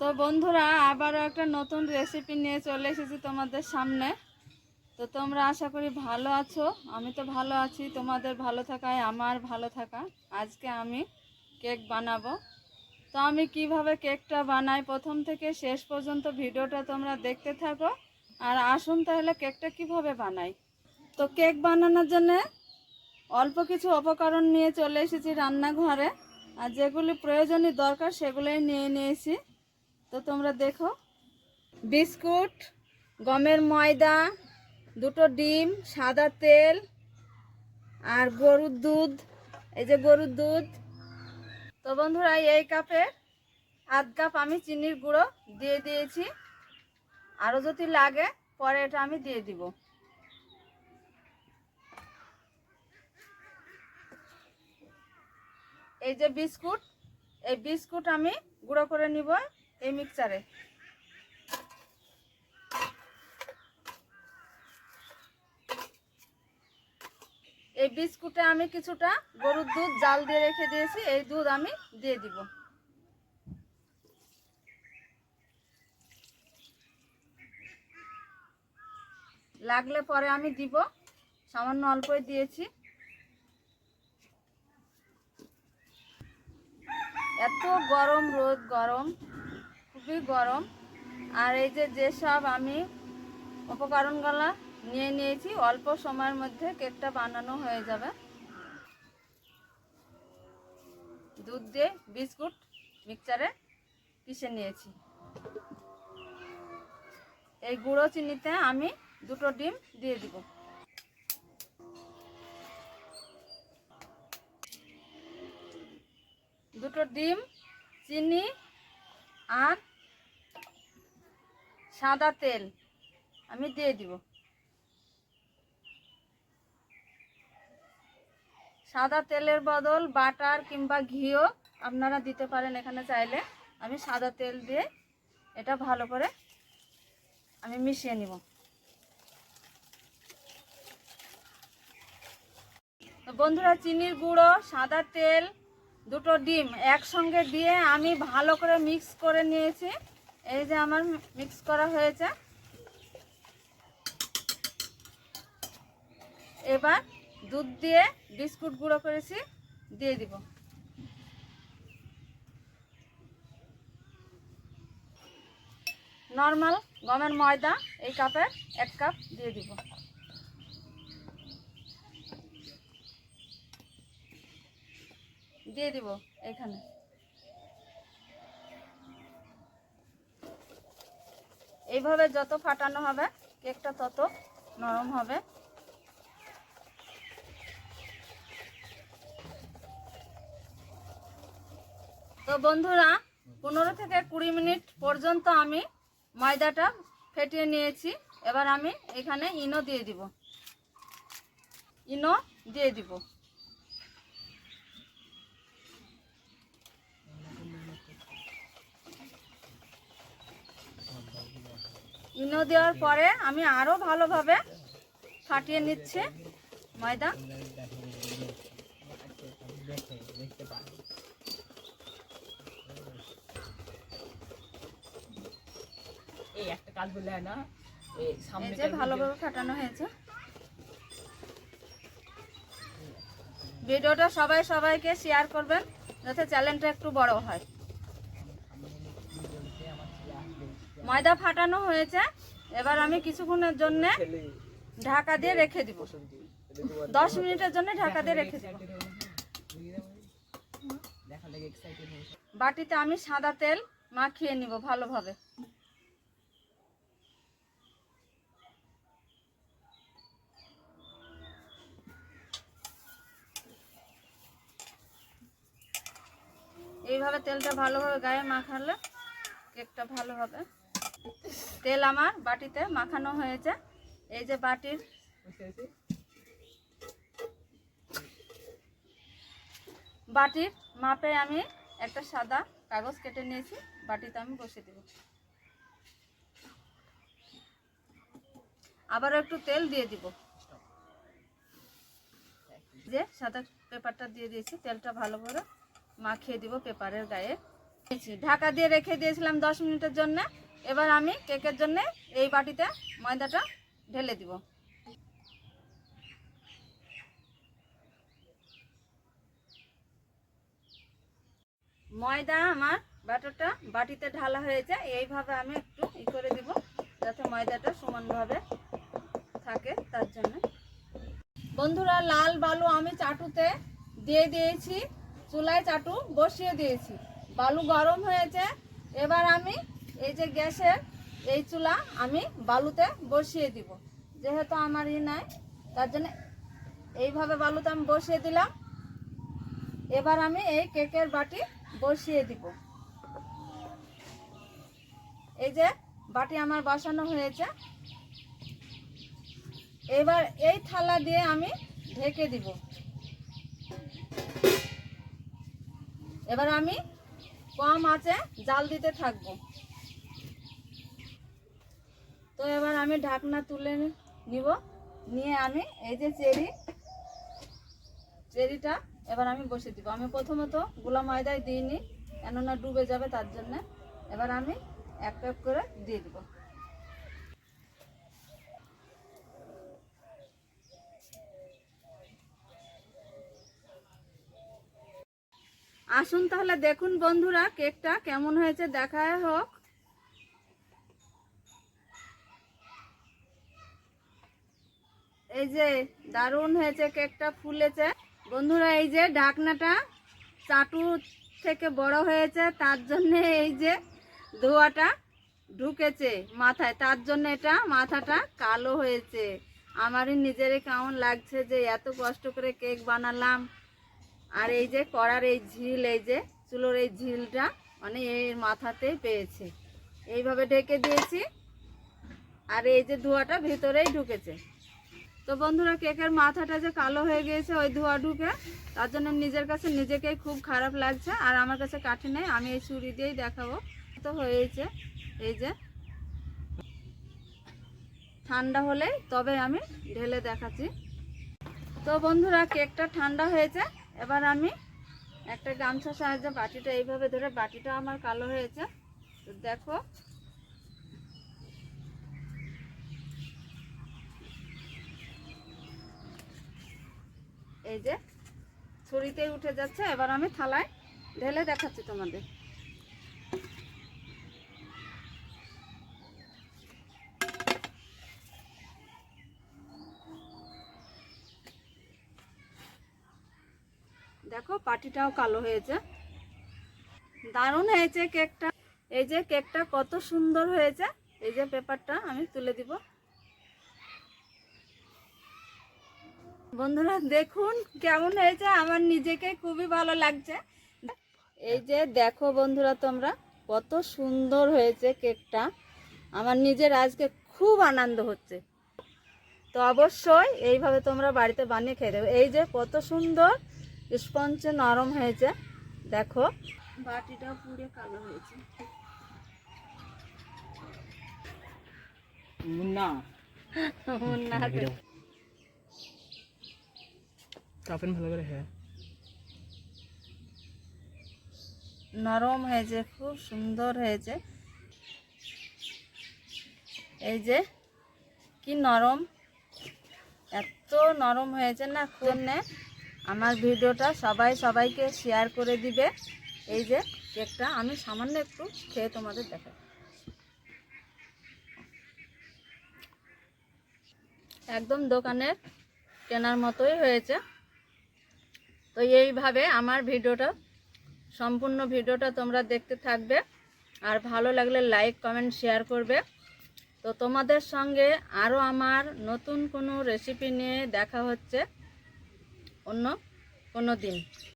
তো বন্ধুরা, আবারও একটা নতুন রেসিপি নিয়ে চলে এসেছি তোমাদের সামনে। তো তোমরা আশা করি ভালো আছো, আমি তো ভালো আছি, তোমাদের ভালো থাকায় আমার ভালো থাকা। আজকে আমি কেক বানাবো। তো আমি কীভাবে কেকটা বানাই, প্রথম থেকে শেষ পর্যন্ত ভিডিওটা তোমরা দেখতে থাকো। আর আসুন তাহলে কেকটা কীভাবে বানাই। তো কেক বানানোর জন্য অল্প কিছু উপকরণ নিয়ে চলে এসেছি রান্নাঘরে। আর যেগুলি প্রয়োজনীয় দরকার, সেগুলোই নিয়ে নিয়েছি। তো তোমরা দেখো। বিস্কুট, গমের ময়দা, দুটো ডিম, সাদা তেল, আর গরুর দুধ, এই যে গরুর দুধ। তো বন্ধুরা, এই কাপে আধ কাপ আমি চিনির গুঁড়ো দিয়ে দিয়েছি। আরও যদি লাগে, পরে এটা আমি দিয়ে দিব। এই যে বিস্কুট, এই বিস্কুট আমি গুঁড়ো করে নিব। এই মিক্সারে এই বিস্কুটে আমি কিছুটা গরুর দুধ, জাল দিয়ে রেখে দিয়েছি, এই দুধ আমি দিয়ে দিব। লাগলে পরে আমি দিব, সামান্য অল্পই দিয়েছি। এত গরম, রোদ গরম। খুবই গরম। আর এই যে যেসব আমি উপকরণগুলো নিয়ে নিয়েছি, অল্প সময়ের মধ্যে কেকটা বানানো হয়ে যাবে। দুধ দিয়ে বিস্কুট মিক্সচারে পিষে নিয়েছি। এই গুঁড়ো চিনিতে আমি দুটো ডিম দিয়ে দিব। দুটো ডিম, চিনি আর সাদা তেল। আমি দিয়ে দিব। সাদা তেলের বদল বাটার কিংবা ঘিও আপনারা দিতে পারেন এখানে চাইলে। আমি সাদা তেল দিয়ে এটা ভালো করে আমি মিশিয়ে নিব। বন্ধুরা, চিনির গুঁড়ো, সাদা তেল, দুটো ডিম একসঙ্গে দিয়ে আমি ভালো করে মিক্স করে নিয়েছি। এই যে আমার মিক্স করা হয়েছে। এবার দুধ দিয়ে বিস্কুট গুঁড়ো করেছি, দিয়ে দিব। নর্মাল গমের ময়দা এই কাপে এক কাপ দিয়ে দিব। দিয়ে দিব এখানে। এইভাবে যত ফাটানো হবে, কেকটা তত নরম হবে। তো বন্ধুরা, পনেরো থেকে কুড়ি মিনিট পর্যন্ত আমি ময়দাটা ফেটিয়ে নিয়েছি। এবার আমি এখানে ইনো দিয়ে দিব। ইনো দিয়ে দিব। ইনো দেওয়ার পরে আমি আরও ভালোভাবে ফাটিয়ে নিচ্ছি ময়দা। ভালোভাবে ফাটানো হয়েছে। ভিডিওটা সবাই সবাইকে শেয়ার করবেন যাতে চ্যানেলটা একটু বড় হয়। ময়দা ফাটানো হয়েছে। এবার আমি কিছুক্ষণের জন্য ঢাকা দিয়ে রেখে দিব। দশ মিনিটের জন্য ঢাকা দিয়ে রেখে দিব। বাটিতে আমি সাদা তেল মাখিয়ে নিব ভালোভাবে। এইভাবে তেলটা ভালোভাবে গায়ে মাখালে কেকটা ভালো হবে। তেল আমার বাটিতে মাখানো হয়েছে। এই যে বাটির বাটির মাপে আমি একটা সাদা কাগজ কেটে নিয়েছি, বাটিতে আমি বসে দেব। আবার একটু তেল দিয়ে দিব। যে সাদা পেপারটা দিয়ে দিয়েছি, তেলটা ভালো করে মাখিয়ে দিব পেপারের গায়ে। ঢাকা দিয়ে রেখে দিয়েছিলাম দশ মিনিটের জন্য। এবার আমি কেকের জন্য এই বাটিতে ময়দাটা ঢেলে দিব। ময়দা আমার ব্যাটারটা বাটিতে ঢালা হয়েছে, এইভাবে আমি একটু ই করে দিব যাতে ময়দাটা সমানভাবে থাকে তার জন্য। বন্ধুরা, লাল বালু আমি চাটুতে দিয়ে দিয়েছি, চুলায় চাটু বসিয়ে দিয়েছি। বালু গরম হয়েছে, এবার আমি এই যে গ্যাসের এই চুলা আমি বালুতে বসিয়ে দিব। যেহেতু আমার ই নাই, তার জন্য এইভাবে বালুতে আমি বসিয়ে দিলাম। এবার আমি এই কেকের বাটি বসিয়ে দিব। এই যে বাটি আমার বসানো হয়েছে। এবার এই থালা দিয়ে আমি ঢেকে দিব। এবার আমি কম আছে জাল দিতে থাকব। তো এবার আমি ঢাকনা তুলে নিব। নিয়ে আমি এই যে চেরি। চেরিটা এবার আমি বসে দিব। আমি প্রথমত গোলা ময়দায় দিইনি কেননা ডুবে যাবে তার জন্য। এবার আমি এক এক করে দিয়ে দিব। আসুন তাহলে দেখুন বন্ধুরা, কেকটা কেমন হয়েছে, দেখায় হোক। এই যে দারুণ হয়েছে, কেকটা ফুলেছে। বন্ধুরা, এই যে ঢাকনাটা চাটু থেকে বড় হয়েছে, তার জন্য এই যে ধোয়াটা ঢুকেছে মাথায়। তার জন্য এটা মাথাটা কালো হয়েছে। আমারই নিজেরই কেমন লাগছে যে এত কষ্ট করে কেক বানালাম। আর এই যে কড়ার এই ঝিল, এই যে চুলোর এই ঝিলটা মানে এর মাথাতেই পেয়েছে। এইভাবে ঢেকে দিয়েছি। আর এই যে ধোঁয়াটা ভিতরেই ঢুকেছে। তো বন্ধুরা কেকের মাথাটা যে কালো হয়ে গিয়েছে ওই ধোঁয়া ঢুকে তার জন্য নিজের কাছে নিজেকেই খুব খারাপ লাগছে, আর আমার কাছে কাঠি নেই, আমি এই ছুরি দিয়েই দেখাবো। তো হয়েছে, এই যে। ঠান্ডা হলেই তবে আমি ঢেলে দেখাচ্ছি। তো বন্ধুরা, কেকটা ঠান্ডা হয়েছে, এবার আমি একটা গামছার সাহায্যে বাটিটা এইভাবে ধরে, বাটিটা আমার কালো হয়েছে। তো দেখো এই যে ছুরিতেই উঠে যাচ্ছে, এবার আমি থালায় ঢেলে দেখাচ্ছি তোমাদের। দেখো, পাটিটাও কালো হয়েছে। দারুণ হয়েছে কেকটা। এই যে কেকটা কত সুন্দর হয়েছে। এই যে পেপারটা আমি তুলে দিব। বন্ধুরা দেখুন কেমন হয়েছে। আমার নিজেকে খুবই ভালো লাগছে। এই যে দেখো বন্ধুরা তোমরা কত সুন্দর হয়েছে কেকটা। আমার নিজের আজকে খুব আনন্দ হচ্ছে। তো অবশ্যই এইভাবে তোমরা বাড়িতে বানিয়ে খেয়ে দেবে। এই যে কত সুন্দর স্পঞ্জে নরম হয়েছে। দেখো। বাটিটা পুড়ে কালো হয়েছে। না না রে। ভালো করে হ্যাঁ নরম হয়েছে, খুব সুন্দর হয়েছে। এই যে, কি নরম। এত নরম হয়েছে না জন্যে আমার ভিডিওটা সবাই সবাইকে শেয়ার করে দিবে। এই যে, কেকটা আমি সামান্য একটু খেয়ে তোমাদের দেখাই। একদম দোকানের কেনার মতোই হয়েছে। তো এইভাবে আমার ভিডিওটা, সম্পূর্ণ ভিডিওটা তোমরা দেখতে থাকবে। আর ভালো লাগলে লাইক, কমেন্ট, শেয়ার করবে। তো তোমাদের সঙ্গে আরও আমার নতুন কোনো রেসিপি নিয়ে দেখা হচ্ছে অন্য কোনো দিন।